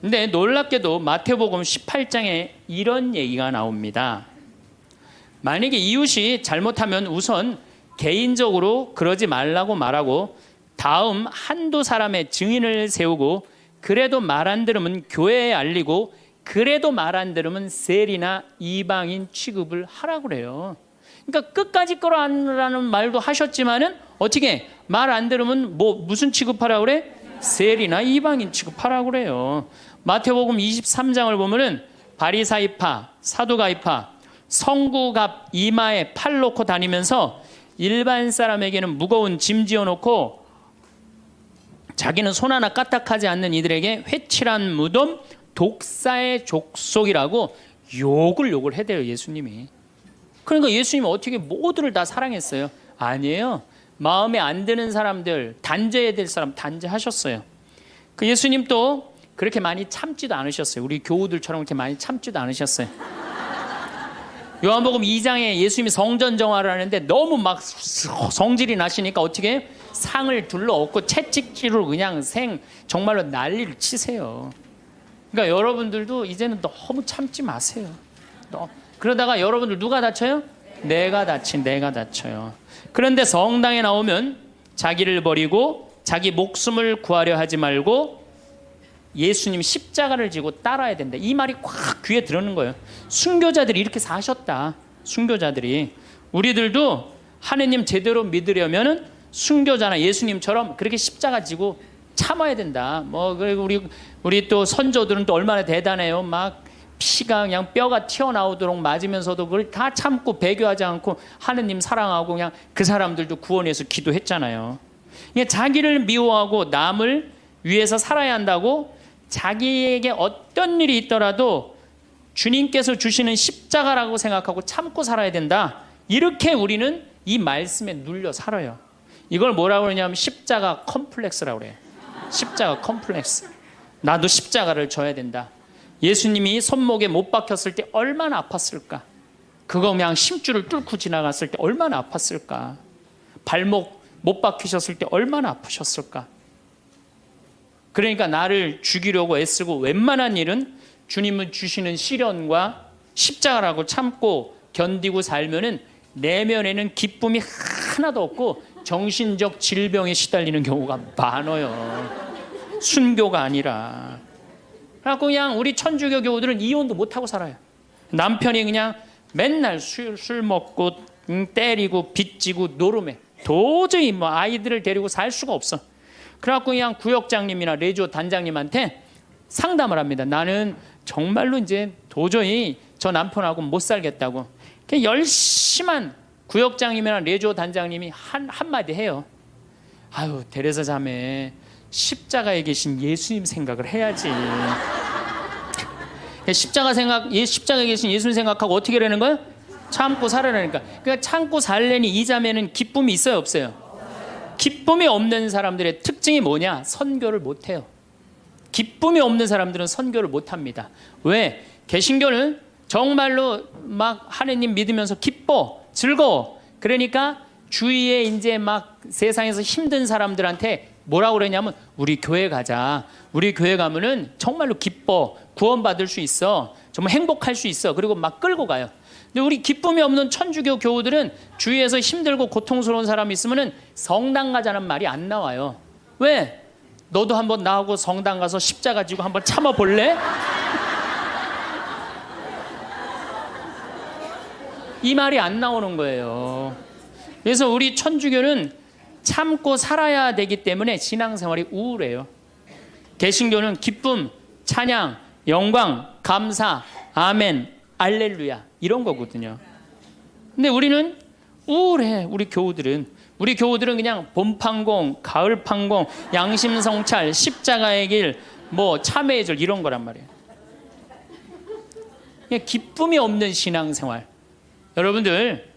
근데 놀랍게도 마태복음 18장에 이런 얘기가 나옵니다. 만약에 이웃이 잘못하면 우선 개인적으로 그러지 말라고 말하고 다음 한두 사람의 증인을 세우고 그래도 말 안 들으면 교회에 알리고 그래도 말 안 들으면 셀이나 이방인 취급을 하라고 그래요. 그러니까 끝까지 끌어안으라는 말도 하셨지만은 어떻게 말 안 들으면 뭐 무슨 취급하라고 그래? 셀이나 이방인 취급하라고 그래요. 마태복음 23장을 보면은 바리사이파, 사두가이파, 성구갑 이마에 팔 놓고 다니면서 일반 사람에게는 무거운 짐 지어 놓고 자기는 손 하나 까딱하지 않는 이들에게 회칠한 무덤 독사의 족속이라고 욕을 욕을 해대요 예수님이. 그러니까 예수님은 어떻게 모두를 다 사랑했어요? 아니에요. 마음에 안 드는 사람들 단죄해야 될 사람 단죄하셨어요. 그 예수님 또 그렇게 많이 참지도 않으셨어요. 우리 교우들처럼 그렇게 많이 참지도 않으셨어요. 요한복음 2장에 예수님이 성전 정화를 하는데 너무 막 성질이 나시니까 어떻게 상을 둘러엎고 채찍질로 그냥 생 정말로 난리를 치세요. 그러니까 여러분들도 이제는 너무 참지 마세요. 너, 그러다가 여러분들 누가 다쳐요? 내가 다친 내가 다쳐요. 그런데 성당에 나오면 자기를 버리고 자기 목숨을 구하려 하지 말고 예수님 십자가를 지고 따라야 된다. 이 말이 꽉 귀에 들어는 거예요. 순교자들이 이렇게 사셨다. 순교자들이 우리들도 하느님 제대로 믿으려면은 순교자나 예수님처럼 그렇게 십자가 지고 참아야 된다. 뭐 그리고 우리 우리 또 선조들은 또 얼마나 대단해요. 막 피가 그냥 뼈가 튀어나오도록 맞으면서도 그걸 다 참고 배교하지 않고 하느님 사랑하고 그냥 그 사람들도 구원해서 기도했잖아요. 자기를 미워하고 남을 위해서 살아야 한다고 자기에게 어떤 일이 있더라도 주님께서 주시는 십자가라고 생각하고 참고 살아야 된다. 이렇게 우리는 이 말씀에 눌려 살아요. 이걸 뭐라고 그러냐면 십자가 컴플렉스라고 그래요. 십자가 컴플렉스. 나도 십자가를 져야 된다. 예수님이 손목에 못 박혔을 때 얼마나 아팠을까? 그거 그냥 심줄을 뚫고 지나갔을 때 얼마나 아팠을까? 발목 못 박히셨을 때 얼마나 아프셨을까? 그러니까 나를 죽이려고 애쓰고 웬만한 일은 주님은 주시는 시련과 십자가라고 참고 견디고 살면은 내면에는 기쁨이 하나도 없고 정신적 질병에 시달리는 경우가 많아요. 순교가 아니라. 그래갖고 그냥 우리 천주교 교우들은 이혼도 못하고 살아요. 남편이 그냥 맨날 술, 술 먹고 음, 때리고 빚지고 노름해. 도저히 뭐 아이들을 데리고 살 수가 없어. 그래갖고 그냥 구역장님이나 레조 단장님한테 상담을 합니다. 나는 정말로 이제 도저히 저 남편하고 못 살겠다고. 열심한 구역장님이나 레조 단장님이 한 한마디 해요. 아유 데레사 자매 십자가에 계신 예수님 생각을 해야지. 십자가 생각, 예, 십자가에 계신 예수님 생각하고 어떻게 하라는 거야? 참고 살아라니까. 그러니까 참고 살려니 이 자매는 기쁨이 있어요, 없어요? 기쁨이 없는 사람들의 특징이 뭐냐? 선교를 못 해요. 기쁨이 없는 사람들은 선교를 못 합니다. 왜? 개신교는 정말로 막 하느님 믿으면서 기뻐, 즐거워. 그러니까 주위에 이제 막 세상에서 힘든 사람들한테 뭐라고 그러냐면 우리 교회 가자. 우리 교회 가면은 정말로 기뻐. 구원받을 수 있어. 정말 행복할 수 있어. 그리고 막 끌고 가요. 근데 우리 기쁨이 없는 천주교 교우들은 주위에서 힘들고 고통스러운 사람이 있으면은 성당 가자는 말이 안 나와요. 왜? 너도 한번 나하고 성당 가서 십자가 지고 한번 참아 볼래? 이 말이 안 나오는 거예요. 그래서 우리 천주교는 참고 살아야 되기 때문에 신앙생활이 우울해요. 개신교는 기쁨, 찬양, 영광, 감사, 아멘, 알렐루야 이런 거거든요. 근데 우리는 우울해. 우리 교우들은 우리 교우들은 그냥 봄판공, 가을판공, 양심성찰, 십자가의 길, 뭐 참회의 절 이런 거란 말이에요. 그냥 기쁨이 없는 신앙생활. 여러분들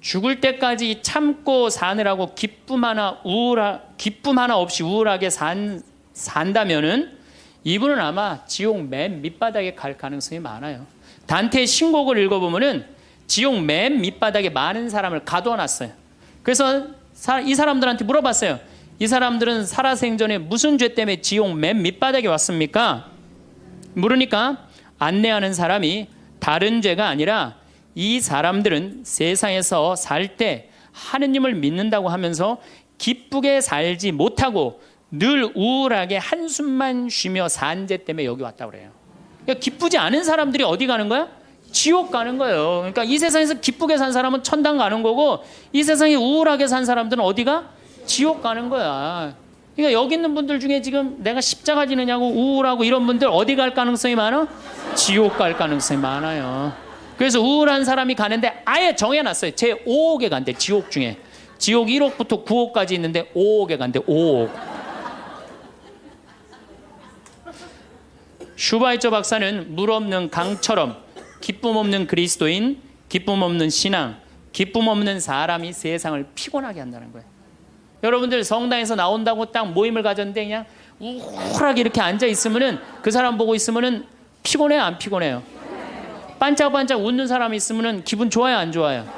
죽을 때까지 참고 사느라고 기쁨 하나 우울하 기쁨 하나 없이 우울하게 산 산다면은 이분은 아마 지옥 맨 밑바닥에 갈 가능성이 많아요. 단테의 신곡을 읽어보면은 지옥 맨 밑바닥에 많은 사람을 가둬놨어요. 그래서 이 사람들한테 물어봤어요. 이 사람들은 살아생전에 무슨 죄 때문에 지옥 맨 밑바닥에 왔습니까? 물으니까 안내하는 사람이 다른 죄가 아니라 이 사람들은 세상에서 살 때 하느님을 믿는다고 하면서 기쁘게 살지 못하고 늘 우울하게 한숨만 쉬며 산죄 때문에 여기 왔다 그래요. 그러니까 기쁘지 않은 사람들이 어디 가는 거야? 지옥 가는 거예요. 그러니까 이 세상에서 기쁘게 산 사람은 천당 가는 거고 이 세상에 우울하게 산 사람들은 어디가? 지옥 가는 거야. 그러니까 여기 있는 분들 중에 지금 내가 십자가 지느냐고 우울하고 이런 분들 어디 갈 가능성이 많아? 지옥 갈 가능성이 많아요. 그래서 우울한 사람이 가는데 아예 정해놨어요. 제 5억에 간대 지옥 중에. 지옥 1억부터 9억까지 있는데 5억에 간대 5억. 슈바이처 박사는 물 없는 강처럼 기쁨 없는 그리스도인, 기쁨 없는 신앙, 기쁨 없는 사람이 세상을 피곤하게 한다는 거예요. 여러분들 성당에서 나온다고 딱 모임을 가졌는데 그냥 우울하게 이렇게 앉아 있으면은 그 사람 보고 있으면은 피곤해요, 안 피곤해요? 반짝반짝 웃는 사람이 있으면은 기분 좋아요, 안 좋아요?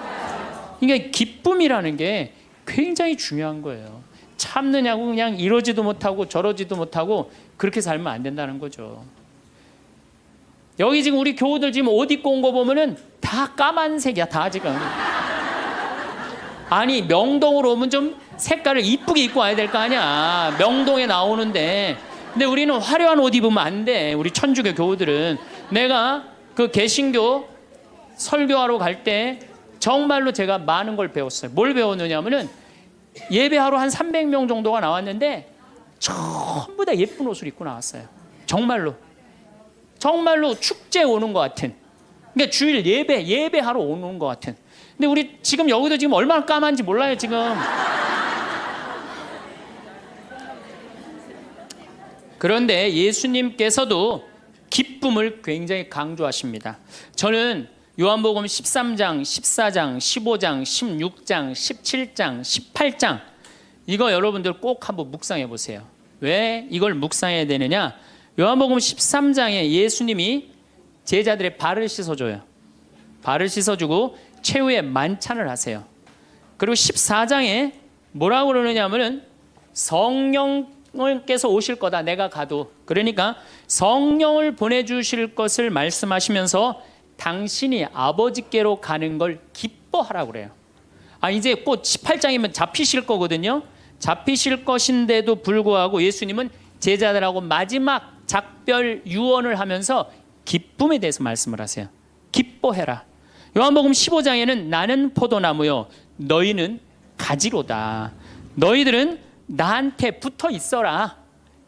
그러니까 기쁨이라는 게 굉장히 중요한 거예요. 참느냐고 그냥 이러지도 못하고 저러지도 못하고 그렇게 살면 안 된다는 거죠. 여기 지금 우리 교우들 지금 옷 입고 온 거 보면은 다 까만색이야, 다 지금. 아니 명동으로 오면 좀 색깔을 이쁘게 입고 와야 될 거 아니야. 명동에 나오는데. 근데 우리는 화려한 옷 입으면 안 돼. 우리 천주교 교우들은 내가 그 개신교 설교하러 갈 때 정말로 제가 많은 걸 배웠어요. 뭘 배웠느냐면은 예배하러 한 300명 정도가 나왔는데 전부 다 예쁜 옷을 입고 나왔어요. 정말로. 정말로 축제 오는 것 같은. 그러니까 주일 예배, 예배하러 오는 것 같은. 근데 우리 지금 여기도 지금 얼마나 까만지 몰라요, 지금. 그런데 예수님께서도 기쁨을 굉장히 강조하십니다. 저는 요한복음 13장, 14장, 15장, 16장, 17장, 18장 이거 여러분들 꼭 한번 묵상해 보세요. 왜 이걸 묵상해야 되느냐? 요한복음 13장에 예수님이 제자들의 발을 씻어줘요. 발을 씻어주고 최후의 만찬을 하세요. 그리고 14장에 뭐라고 그러느냐면은 성령께서 오실 거다. 내가 가도. 그러니까 성령을 보내주실 것을 말씀하시면서 당신이 아버지께로 가는 걸 기뻐하라고 그래요. 아, 이제 곧 18장이면 잡히실 거거든요. 잡히실 것인데도 불구하고 예수님은 제자들하고 마지막 작별 유언을 하면서 기쁨에 대해서 말씀을 하세요. 기뻐해라. 요한복음 15장에는 나는 포도나무요 너희는 가지로다. 너희들은 나한테 붙어 있어라.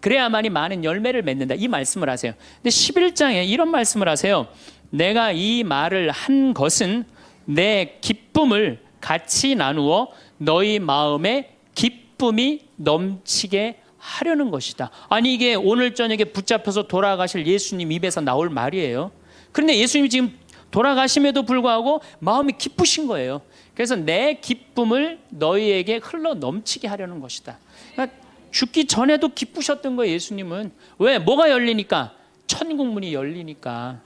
그래야만이 많은 열매를 맺는다. 이 말씀을 하세요. 근데 11장에 이런 말씀을 하세요. 내가 이 말을 한 것은 내 기쁨을 같이 나누어 너희 마음에 기쁨이 넘치게 하려는 것이다. 아니 이게 오늘 저녁에 붙잡혀서 돌아가실 예수님 입에서 나올 말이에요. 그런데 예수님이 지금 돌아가심에도 불구하고 마음이 기쁘신 거예요. 그래서 내 기쁨을 너희에게 흘러 넘치게 하려는 것이다. 그러니까 죽기 전에도 기쁘셨던 거예요, 예수님은. 왜? 뭐가 열리니까? 천국문이 열리니까.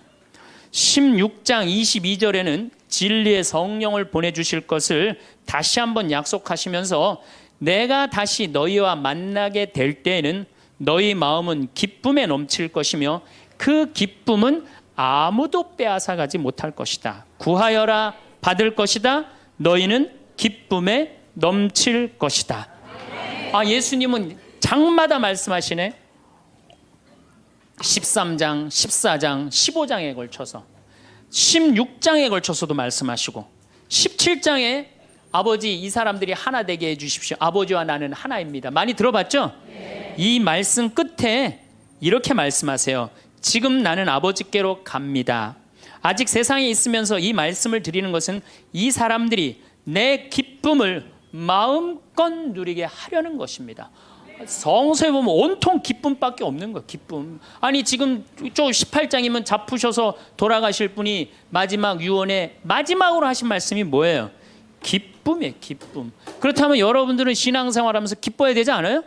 16장 22절에는 진리의 성령을 보내주실 것을 다시 한번 약속하시면서 내가 다시 너희와 만나게 될 때에는 너희 마음은 기쁨에 넘칠 것이며 그 기쁨은 아무도 빼앗아 가지 못할 것이다. 구하여라 받을 것이다. 너희는 기쁨에 넘칠 것이다. 아 예수님은 장마다 말씀하시네. 13장, 14장, 15장에 걸쳐서 16장에 걸쳐서도 말씀하시고 17장에 아버지 이 사람들이 하나 되게 해 주십시오. 아버지와 나는 하나입니다. 많이 들어봤죠? 네. 이 말씀 끝에 이렇게 말씀하세요. 지금 나는 아버지께로 갑니다. 아직 세상에 있으면서 이 말씀을 드리는 것은 이 사람들이 내 기쁨을 마음껏 누리게 하려는 것입니다. 성서에 보면 온통 기쁨밖에 없는 거예요. 기쁨. 아니 지금 저 18장이면 잡으셔서 돌아가실 분이 마지막 유언에 마지막으로 하신 말씀이 뭐예요? 기쁨 이에요. 기쁨. 그렇다면 여러분들은 신앙생활하면서 기뻐야 되지 않아요?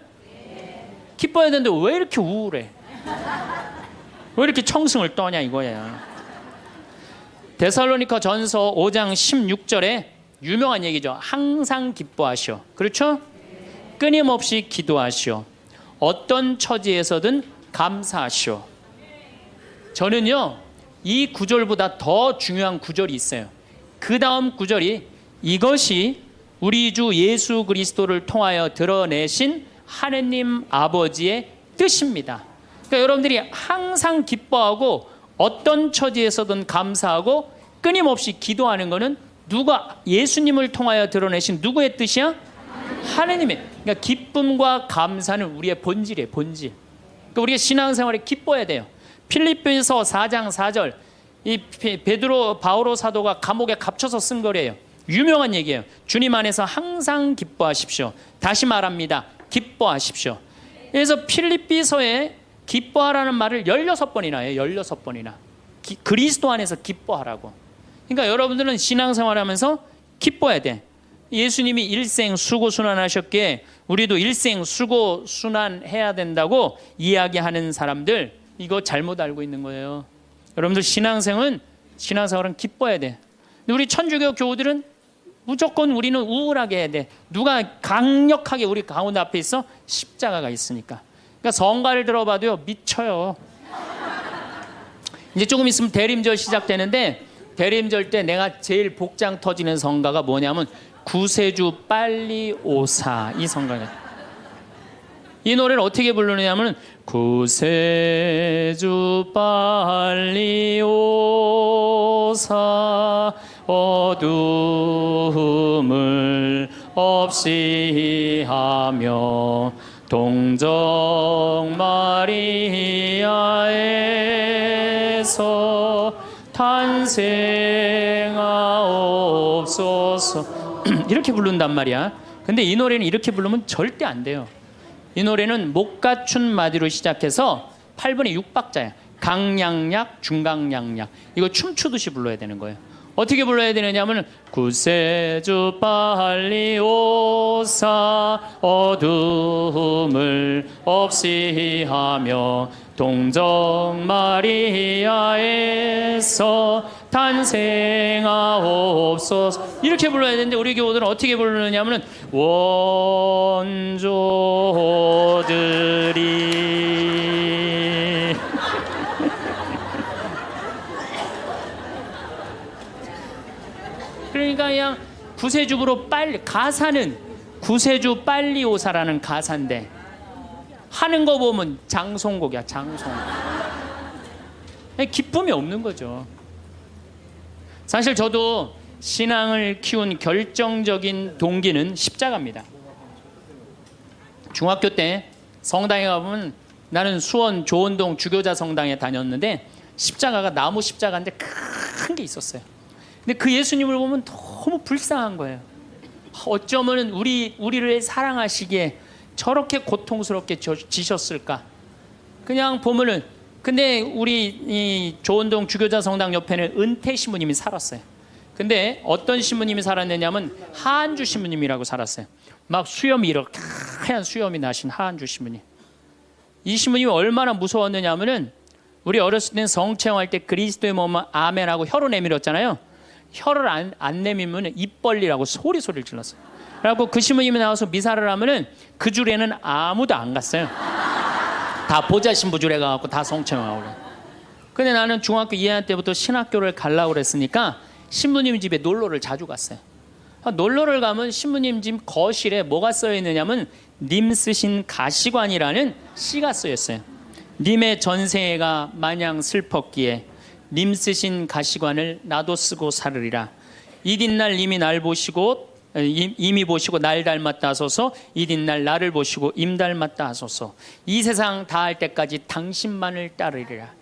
기뻐야 되는데 왜 이렇게 우울해? 왜 이렇게 청승을 떠냐 이거야. 데살로니가 전서 5장 16절에 유명한 얘기죠. 항상 기뻐하시오. 그렇죠? 끊임없이 기도하시오. 어떤 처지에서든 감사하시오. 저는요 이 구절보다 더 중요한 구절이 있어요. 그 다음 구절이 이것이 우리 주 예수 그리스도를 통하여 드러내신 하느님 아버지의 뜻입니다. 그러니까 여러분들이 항상 기뻐하고 어떤 처지에서든 감사하고 끊임없이 기도하는 것은 누가 예수님을 통하여 드러내신 누구의 뜻이야? 하느님의. 그러니까 기쁨과 감사는 우리의 본질이에요. 본질. 그러니까 우리가 신앙생활에 기뻐야 돼요. 필리핀서 4장 4절 이 베- 베드로 바오로 사도가 감옥에 갇혀서 쓴 거래요. 유명한 얘기예요. 주님 안에서 항상 기뻐하십시오. 다시 말합니다. 기뻐하십시오. 그래서 필리피서에 기뻐하라는 말을 16번이나 해요. 16번이나. 기- 그리스도 안에서 기뻐하라고. 그러니까 여러분들은 신앙생활 하면서 기뻐야 돼. 예수님이 일생 수고 순환하셨기에 우리도 일생 수고 순환해야 된다고 이야기하는 사람들 이거 잘못 알고 있는 거예요. 여러분들 신앙생은 신앙생활은 기뻐야 돼. 우리 천주교 교우들은 무조건 우리는 우울하게 해야 돼. 누가 강력하게 우리 가운데 앞에 있어 십자가가 있으니까. 그러니까 성가를 들어봐도요 미쳐요. 이제 조금 있으면 대림절 시작되는데 대림절 때 내가 제일 복장 터지는 성가가 뭐냐면 구세주 빨리 오사 이 성가예요. 이 노래를 어떻게 부르느냐면 구세주 빨리 오사 어둠을 없이 하며 동정 마리아에서 탄생하옵소서 이렇게 부른단 말이야. 근데 이 노래는 이렇게 부르면 절대 안 돼요. 이 노래는 목 갖춘 마디로 시작해서 8분의 6박자야. 강량약, 중강량약. 이거 춤추듯이 불러야 되는 거예요. 어떻게 불러야 되느냐면 구세주 빨리 오사 어둠을 없이 하며 동정 마리아에서 탄생하옵소서. 이렇게 불러야 되는데 우리 교우들은 어떻게 부르느냐면 원조들이 그러니까 그냥 구세주부로 빨리 가사는 구세주 빨리 오사라는 가사인데 하는 거 보면 장송곡이야 장송. 기쁨이 없는 거죠. 사실 저도 신앙을 키운 결정적인 동기는 십자가입니다. 중학교 때 성당에 가보면 나는 수원 조원동 주교자 성당에 다녔는데 십자가가 나무 십자가인데 큰 게 있었어요 근데 그 예수님을 보면 너무 불쌍한 거예요. 어쩌면 우리 우리를 사랑하시기에 저렇게 고통스럽게 저- 지셨을까? 그냥 보면은 근데 우리 이 조원동 주교자 성당 옆에는 은퇴 신부님이 살았어요. 근데 어떤 신부님이 살았느냐면 하한주 신부님이라고 살았어요. 막 수염이 이렇게 하얀 수염이 나신 하한주 신부님. 이 신부님이 얼마나 무서웠느냐면은 우리 어렸을 땐 성체험할 때 그리스도의 몸은 아멘하고 혀로 내밀었잖아요. 혀를 안, 안 내밀면 입 벌리라고 소리 소리를 질렀어요. 그래갖고 그 신부님이 나와서 미사를 하면은 그 줄에는 아무도 안 갔어요. 다 보자 신부 줄에 가갖고 다 그래. 근데 나는 중학교 2학년 때부터 신학교를 가려고 그랬으니까 신부님 집에 놀러를 자주 갔어요. 아, 놀러를 가면 신부님 집 거실에 뭐가 써 있느냐면 님 쓰신 가시관이라는 시가 쓰여 있어요. 님의 전생애가 마냥 슬펐기에 님 쓰신 가시관을 나도 쓰고 살으리라. 이딘날 님이 날 보시고 임이 보시고 날 닮았다 하소서 이딘날 나를 보시고 임 닮았다 하소서 이 세상 다 할 때까지 당신만을 따르리라.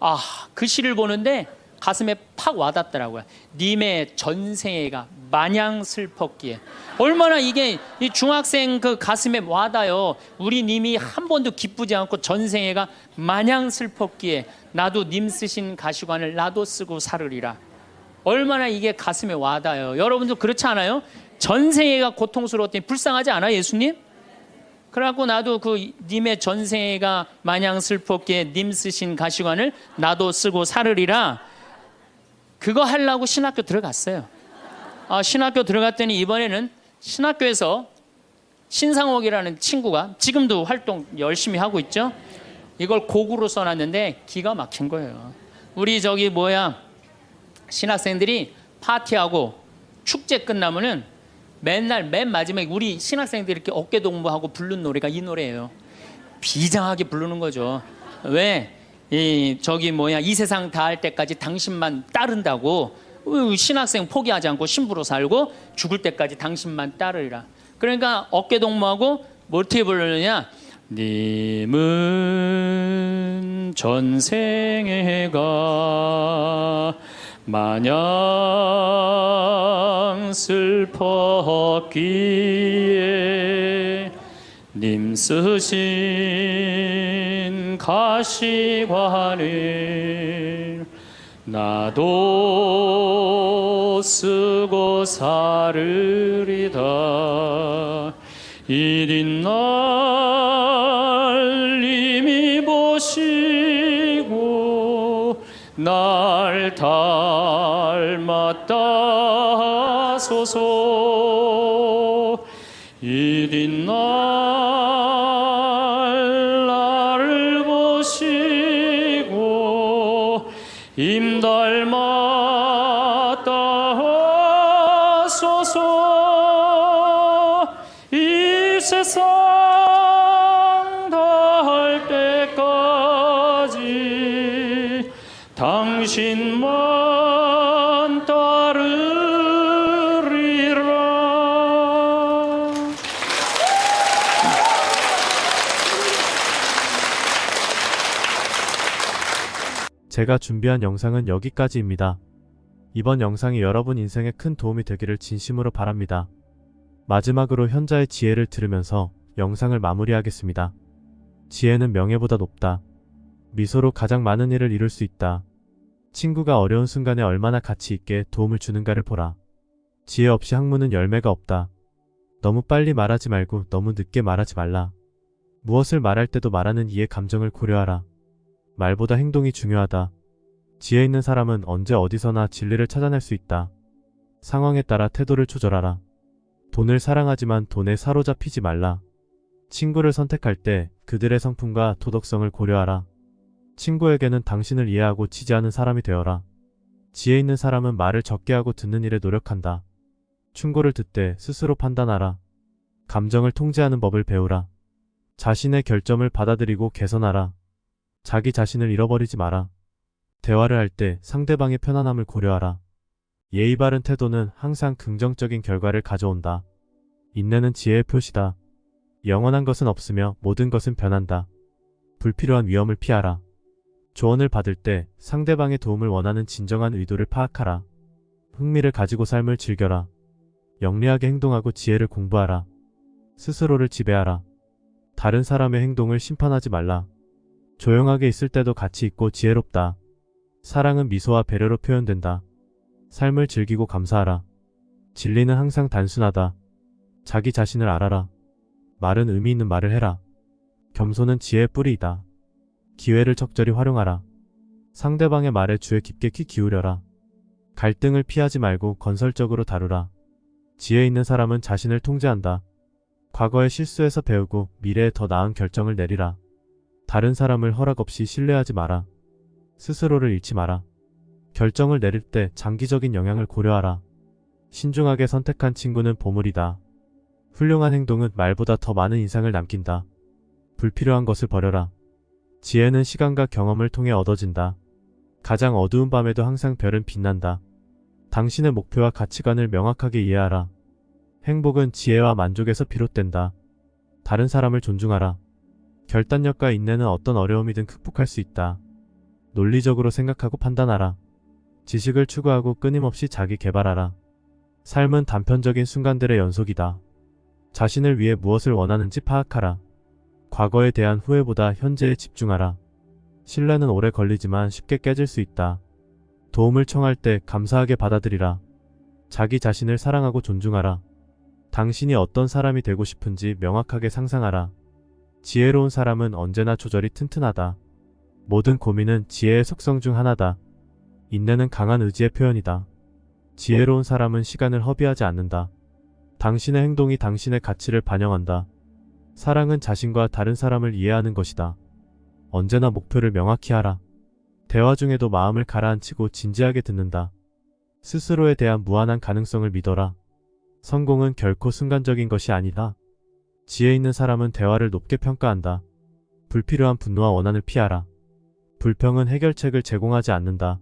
아, 그 시를 보는데 가슴에 팍 와닿더라고요. 님의 전생애가 마냥 슬펐기에 얼마나 이게 이 중학생 그 가슴에 와닿아요. 우리 님이 한 번도 기쁘지 않고 전생애가 마냥 슬펐기에 나도 님 쓰신 가시관을 나도 쓰고 살으리라. 얼마나 이게 가슴에 와닿아요. 여러분도 그렇지 않아요? 전생애가 고통스러웠더니 불쌍하지 않아 예수님? 그래갖고 나도 그 님의 전생애가 마냥 슬펐기에 님 쓰신 가시관을 나도 쓰고 살으리라. 그거 하려고 신학교 들어갔어요. 아, 신학교 들어갔더니 이번에는 신학교에서 신상옥이라는 친구가 지금도 활동 열심히 하고 있죠. 이걸 곡으로 써놨는데 기가 막힌 거예요. 우리 저기 뭐야 신학생들이 파티하고 축제 끝나면은 맨날 맨 마지막에 우리 신학생들이 이렇게 어깨 동무하고 부른 노래가 이 노래예요. 비장하게 부르는 거죠. 왜? 이 저기 뭐야 이 세상 다 할 때까지 당신만 따른다고 어, 신학생 포기하지 않고 신부로 살고 죽을 때까지 당신만 따르리라. 그러니까 어깨 동무하고 뭐 어떻게 부르느냐? 님은 전생애가 마냥 슬펐기에 님 쓰신 가시관을 나도 쓰고 살으리다. 이린 날 님이 보시고 날 닮았다소서. 이린 날 제가 준비한 영상은 여기까지입니다. 이번 영상이 여러분 인생에 큰 도움이 되기를 진심으로 바랍니다. 마지막으로 현자의 지혜를 들으면서 영상을 마무리하겠습니다. 지혜는 명예보다 높다. 미소로 가장 많은 일을 이룰 수 있다. 친구가 어려운 순간에 얼마나 가치 있게 도움을 주는가를 보라. 지혜 없이 학문은 열매가 없다. 너무 빨리 말하지 말고 너무 늦게 말하지 말라. 무엇을 말할 때도 말하는 이의 감정을 고려하라. 말보다 행동이 중요하다. 지혜 있는 사람은 언제 어디서나 진리를 찾아낼 수 있다. 상황에 따라 태도를 조절하라. 돈을 사랑하지만 돈에 사로잡히지 말라. 친구를 선택할 때 그들의 성품과 도덕성을 고려하라. 친구에게는 당신을 이해하고 지지하는 사람이 되어라. 지혜 있는 사람은 말을 적게 하고 듣는 일에 노력한다. 충고를 듣되 스스로 판단하라. 감정을 통제하는 법을 배우라. 자신의 결점을 받아들이고 개선하라. 자기 자신을 잃어버리지 마라. 대화를 할 때 상대방의 편안함을 고려하라. 예의 바른 태도는 항상 긍정적인 결과를 가져온다. 인내는 지혜의 표시다. 영원한 것은 없으며 모든 것은 변한다. 불필요한 위험을 피하라. 조언을 받을 때 상대방의 도움을 원하는 진정한 의도를 파악하라. 흥미를 가지고 삶을 즐겨라. 영리하게 행동하고 지혜를 공부하라. 스스로를 지배하라. 다른 사람의 행동을 심판하지 말라. 조용하게 있을 때도 가치 있고 지혜롭다. 사랑은 미소와 배려로 표현된다. 삶을 즐기고 감사하라. 진리는 항상 단순하다. 자기 자신을 알아라. 말은 의미 있는 말을 해라. 겸손은 지혜의 뿌리이다. 기회를 적절히 활용하라. 상대방의 말에 주에 깊게 귀 기울여라. 갈등을 피하지 말고 건설적으로 다루라. 지혜 있는 사람은 자신을 통제한다. 과거의 실수에서 배우고 미래에 더 나은 결정을 내리라. 다른 사람을 허락 없이 신뢰하지 마라. 스스로를 잃지 마라. 결정을 내릴 때 장기적인 영향을 고려하라. 신중하게 선택한 친구는 보물이다. 훌륭한 행동은 말보다 더 많은 인상을 남긴다. 불필요한 것을 버려라. 지혜는 시간과 경험을 통해 얻어진다. 가장 어두운 밤에도 항상 별은 빛난다. 당신의 목표와 가치관을 명확하게 이해하라. 행복은 지혜와 만족에서 비롯된다. 다른 사람을 존중하라. 결단력과 인내는 어떤 어려움이든 극복할 수 있다. 논리적으로 생각하고 판단하라. 지식을 추구하고 끊임없이 자기 개발하라. 삶은 단편적인 순간들의 연속이다. 자신을 위해 무엇을 원하는지 파악하라. 과거에 대한 후회보다 현재에 집중하라. 신뢰는 오래 걸리지만 쉽게 깨질 수 있다. 도움을 청할 때 감사하게 받아들이라. 자기 자신을 사랑하고 존중하라. 당신이 어떤 사람이 되고 싶은지 명확하게 상상하라. 지혜로운 사람은 언제나 조절이 튼튼하다. 모든 고민은 지혜의 속성 중 하나다. 인내는 강한 의지의 표현이다. 지혜로운 사람은 시간을 허비하지 않는다. 당신의 행동이 당신의 가치를 반영한다. 사랑은 자신과 다른 사람을 이해하는 것이다. 언제나 목표를 명확히 하라. 대화 중에도 마음을 가라앉히고 진지하게 듣는다. 스스로에 대한 무한한 가능성을 믿어라. 성공은 결코 순간적인 것이 아니다. 지혜 있는 사람은 대화를 높게 평가한다. 불필요한 분노와 원한을 피하라. 불평은 해결책을 제공하지 않는다.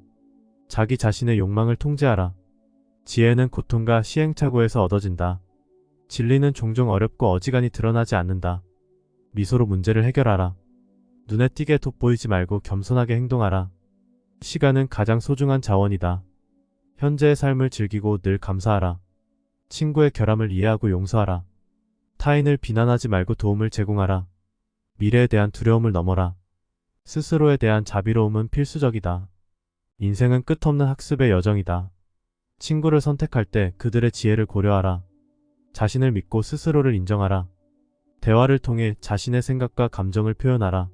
자기 자신의 욕망을 통제하라. 지혜는 고통과 시행착오에서 얻어진다. 진리는 종종 어렵고 어지간히 드러나지 않는다. 미소로 문제를 해결하라. 눈에 띄게 돋보이지 말고 겸손하게 행동하라. 시간은 가장 소중한 자원이다. 현재의 삶을 즐기고 늘 감사하라. 친구의 결함을 이해하고 용서하라. 타인을 비난하지 말고 도움을 제공하라. 미래에 대한 두려움을 넘어라. 스스로에 대한 자비로움은 필수적이다. 인생은 끝없는 학습의 여정이다. 친구를 선택할 때 그들의 지혜를 고려하라. 자신을 믿고 스스로를 인정하라. 대화를 통해 자신의 생각과 감정을 표현하라.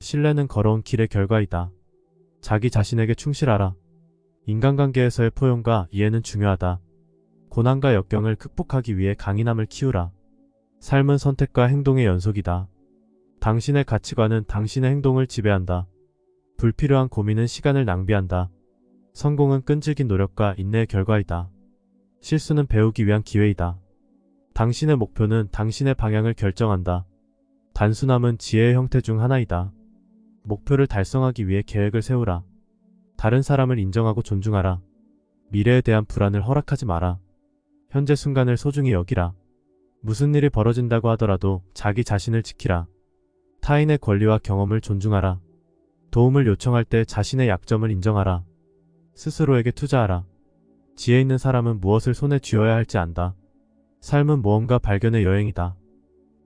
신뢰는 걸어온 길의 결과이다. 자기 자신에게 충실하라. 인간관계에서의 포용과 이해는 중요하다. 고난과 역경을 극복하기 위해 강인함을 키우라. 삶은 선택과 행동의 연속이다. 당신의 가치관은 당신의 행동을 지배한다. 불필요한 고민은 시간을 낭비한다. 성공은 끈질긴 노력과 인내의 결과이다. 실수는 배우기 위한 기회이다. 당신의 목표는 당신의 방향을 결정한다. 단순함은 지혜의 형태 중 하나이다. 목표를 달성하기 위해 계획을 세우라. 다른 사람을 인정하고 존중하라. 미래에 대한 불안을 허락하지 마라. 현재 순간을 소중히 여기라. 무슨 일이 벌어진다고 하더라도 자기 자신을 지키라. 타인의 권리와 경험을 존중하라. 도움을 요청할 때 자신의 약점을 인정하라. 스스로에게 투자하라. 지혜 있는 사람은 무엇을 손에 쥐어야 할지 안다. 삶은 모험과 발견의 여행이다.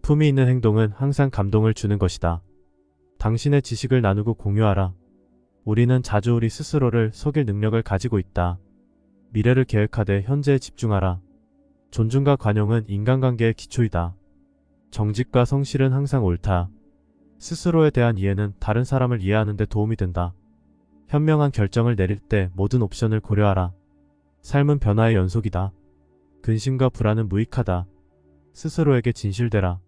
품위 있는 행동은 항상 감동을 주는 것이다. 당신의 지식을 나누고 공유하라. 우리는 자주 우리 스스로를 속일 능력을 가지고 있다. 미래를 계획하되 현재에 집중하라. 존중과 관용은 인간관계의 기초이다. 정직과 성실은 항상 옳다. 스스로에 대한 이해는 다른 사람을 이해하는 데 도움이 된다. 현명한 결정을 내릴 때 모든 옵션을 고려하라. 삶은 변화의 연속이다. 근심과 불안은 무익하다. 스스로에게 진실되라.